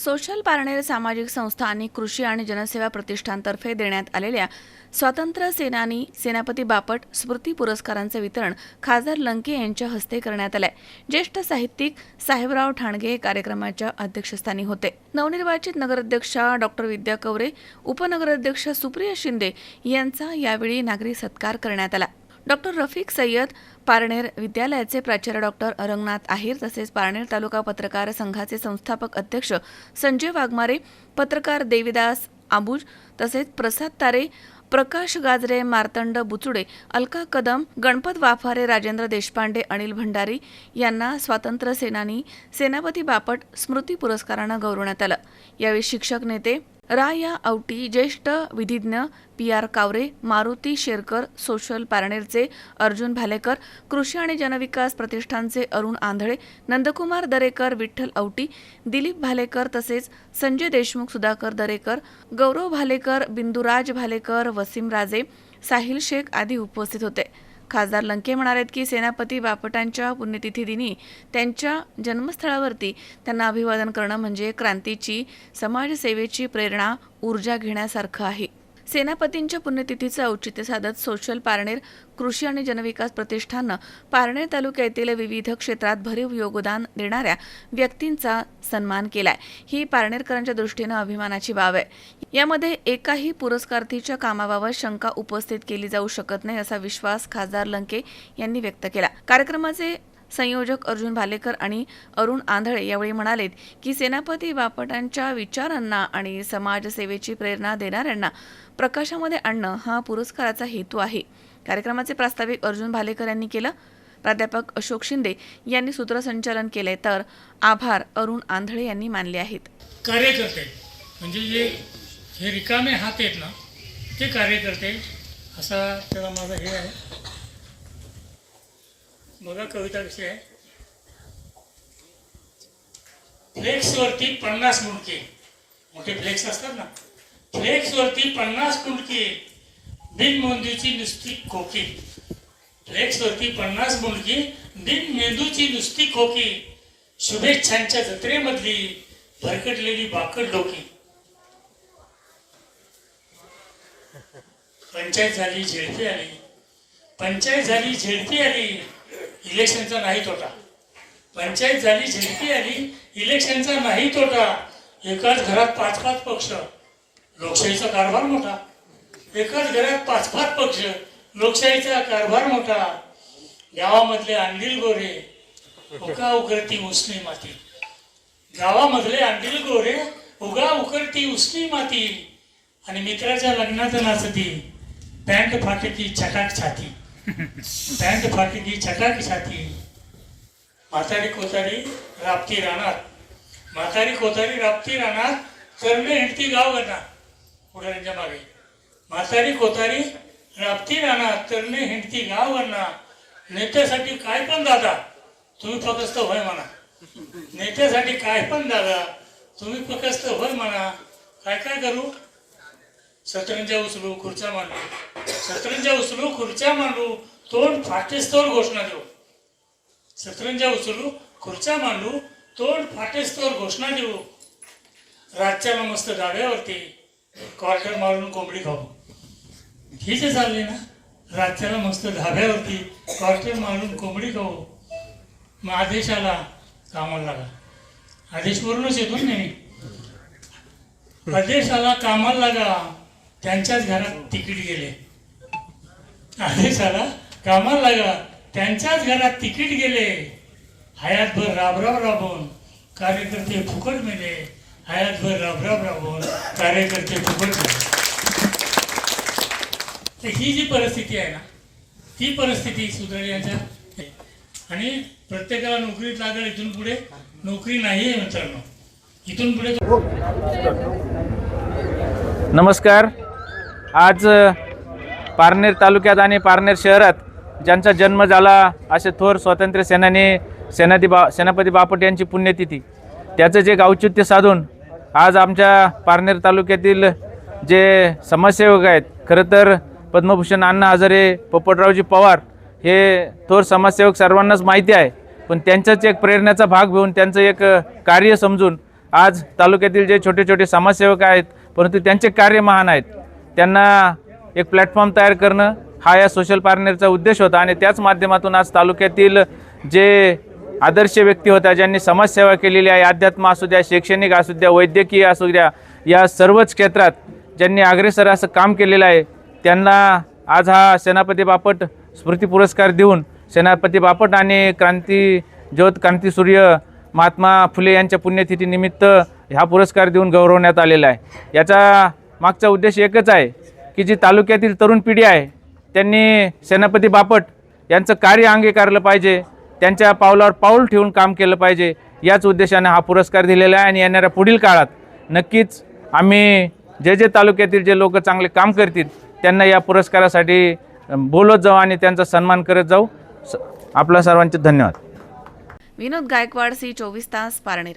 Social Parner सामाजिक संस्था आणि कृषी आणि जनसेवा प्रतिष्ठानतर्फे देण्यात आलेल्या स्वातंत्र्य सेनानी सेनापती बापट स्मृती पुरस्कारांचं वितरण खासदार लंके यांच्या हस्ते करण्यात आलंय. ज्येष्ठ साहित्यिक साहेबराव ठाणगे कार्यक्रमाच्या अध्यक्षस्थानी होते. नवनिर्वाचित नगराध्यक्षा डॉक्टर विद्या कवरे उपनगराध्यक्ष सुप्रिया शिंदे यांचा यावेळी नागरी सत्कार करण्यात आला. डॉक्टर रफिक सय्यद पारनेर विद्यालयाचे प्राचार्य डॉक्टर अरंगनाथ आहेर तसेच पारनेर तालुका पत्रकार संघाचे संस्थापक अध्यक्ष संजय वाघमारे पत्रकार देविदास आबूज तसेच प्रसाद तारे प्रकाश गाजरे मार्तंड बुचुडे अलका कदम गणपत वाफारे राजेंद्र देशपांडे अनिल भंडारी यांना स्वातंत्र्य सेनानी सेनापती बापट स्मृती पुरस्कारानं गौरवण्यात आलं. यावेळी शिक्षक नेते रा या औटी ज्येष्ठ विधिज्ञ P R Kaware Maruti Sherkar social पारनेरचे Arjun Bhalekar कृषी आणि जनविकास प्रतिष्ठानचे अरुण आंधळे नंदकुमार दरेकर विठ्ठल औटी दिलीप भालेकर तसेच संजय देशमुख सुधाकर दरेकर गौरव भालेकर बिंदुराज भालेकर वसीम राजे साहिल शेख आदी उपस्थित होते. खासदार लंके म्हणालेत की सेनापती बापटांच्या पुण्यतिथी दिनी त्यांच्या जन्मस्थळावरती त्यांना अभिवादन करणं म्हणजे क्रांतीची समाजसेवेची प्रेरणा ऊर्जा घेण्यासारखं आहे. सेनापतींच्या पुण्यतिथीचं औचित्य साधत सोशल पारनेर कृषी आणि जनविकास प्रतिष्ठाननं पारनेर तालुक्यातील विविध क्षेत्रात भरीव योगदान देणाऱ्या व्यक्तींचा सन्मान केलाय. ही पारनेरकरांच्या दृष्टीनं अभिमानाची बाब आहे. यामध्ये एकाही पुरस्कार्थीच्या कामाबाबत शंका उपस्थित केली जाऊ शकत नाही असा विश्वास खासदार लंके यांनी व्यक्त केला. कार्यक्रमाचे संयोजक अर्जुन भालेकर आणि अरुण आंधळे यावेळी म्हणालेत की सेनापती बापटांच्या विचारांना आणि समाजसेवेची प्रेरणा देणाऱ्यांना प्रकाशामध्ये आणणं हा पुरस्काराचा हेतू आहे. कार्यक्रमाचे प्रास्ताविक अर्जुन भालेकर यांनी केलं. प्राध्यापक अशोक शिंदे यांनी सूत्रसंचालन केले तर आभार अरुण आंधळे यांनी मानले आहेत. कार्यकर्ते म्हणजे जे हे रिकामे हात आहेत ना ते कार्यकर्ते असा त्याला माझा हे आहे. बघा कविता कशी आहे. फ्लेक्सवरती पन्नास मुंडके मोठे फ्लेक्स असतात ना. फ्लेक्सवरती पन्नास मुंडके बिनमोंदीची नुसती खोकी. फ्लेक्सवरती पन्नास मुंडकी बिन मेंदूची नुसती खोकी. शुभेच्छांच्या जत्रेमधली भरकटलेली बाकड डोकी. पंचायत झाली झेडपी आली. पंचायत झाली झेडपी आली. इलेक्शनचा नाही तोटा पंचायत झाली झेडपी आली इलेक्शनचा नाही तोटा एकाच घरात पाच पाच पक्ष. लोकशाहीचा कारभार मोठा. एकाच घरात पाच पाच पक्ष. लोकशाहीचा कारभार मोठा. गावामधले अंडील गोरे उका उकरती उसनी माती. गावामधले अंडील गोरे उगा उकरती उसनी माती. आणि मित्राच्या लग्नात नाचती. पॅन्ट फाटकी चटाक छाती. पॅन्ट फाटकी चटाक छाती म्हातारी कोतारी राबती राहणार म्हातारी कोतारी राबती राहणार करणे हिंडती गाव करणार पुढाऱ्यांच्या मागे। म्हातारी कोतारी राबती राहणार तरणे हिंडती गाव करणार नेत्यासाठी काय पण दादा तुम्ही फकस्त होय म्हणा नेत्यासाठी काय पण दादा तुम्ही फकस्त होय म्हणा काय काय करू? शतरंज उचलू खुर्च्या मांडू. शतरंज उचलू खुर्च्या मांडू तोंड फाटेस तोड घोषणा देऊ. सतरंजा उचलू खुर्च्या मांडू तोंड फाटेस तोड घोषणा देऊ. राज्याला मस्त डाव्यावरती क्वार्टर मारून कोंबडी खाऊ. ही जे चालली ना राज्याला मस्त धाब्यावरती क्वार्टर मारून कोंबडी खाऊ. मग आदेशाला कामाला लागा. आदेश वरूनच येतो नाही. आदेशाला कामाला लागा. त्यांच्याच घरात तिकीट गेले. आदेशाला कामाला लागला. त्यांच्याच घरात तिकीट गेले. हयातभर राबराब राबवून कार्यकर्ते फुकट मेले. हयातभर राबराब राबवून कार्यकर्ते फुकट मेले. तर ही जी परिस्थिती आहे ना ती परिस्थिती सुधारण्याच्या आणि प्रत्येकाला नोकरीत लागेल इथून पुढे. नोकरी नाही आहे मित्रांनो. इथून पुढे नमस्कार. आज पारनेर तालुक्यात आणि पारनेर शहरात ज्यांचा जन्म झाला असे थोर स्वातंत्र्य सेनानी सेनाधी बा सेनापती बापट यांची पुण्यतिथी. त्याचं जे औचित्य साधून आज आमच्या पारनेर तालुक्यातील जे समाजसेवक आहेत खरं तर पद्मभूषण अण्णा हजारे पोपटरावजी पवार हे थोर समाजसेवक सर्वांनाच माहिती आहे. पण त्यांचाच एक प्रेरणाचा भाग घेऊन त्यांचं एक कार्य समजून आज तालुक्यातील जे छोटे छोटे समाजसेवक आहेत परंतु त्यांचे कार्य महान आहेत. त्यांना एक प्लॅटफॉर्म तयार करणं हा या सोशल पार्टनरचा उद्देश होता आणि त्याच माध्यमातून आज तालुक्यातील जे आदर्श व्यक्ती होत्या ज्यांनी समाजसेवा केलेली आहे अध्यात्म असू द्या शैक्षणिक असू द्या वैद्यकीय असू द्या या सर्वच क्षेत्रात ज्यांनी अग्रेसर असं काम केलेलं आहे त्यांना आज हा सेनापती बापट स्मृती पुरस्कार देऊन सेनापती बापट आणि क्रांती ज्योत क्रांतीसूर्य महात्मा फुले यांच्या पुण्यतिथीनिमित्त हा पुरस्कार देऊन गौरवण्यात आलेला आहे. याचा मागचा उद्देश एकच आहे की जी तालुक्यातील तरुण पिढी आहे त्यांनी सेनापती बापट यांचं कार्य अंगीकारलं पाहिजे त्यांच्या पावलावर पाऊल ठेवून काम केलं पाहिजे याच उद्देशाने हा पुरस्कार दिलेला आहे आणि येणाऱ्या पुढील काळात नक्कीच आम्ही जे जे तालुक्यातील जे लोक चांगले काम करतील त्यांना या पुरस्कारासाठी बोलत जाऊ आणि त्यांचा सन्मान करत जाऊ. स आपल्या सर्वांचे धन्यवाद. विनोद गायकवाड सी चोवीस तास पारनेर.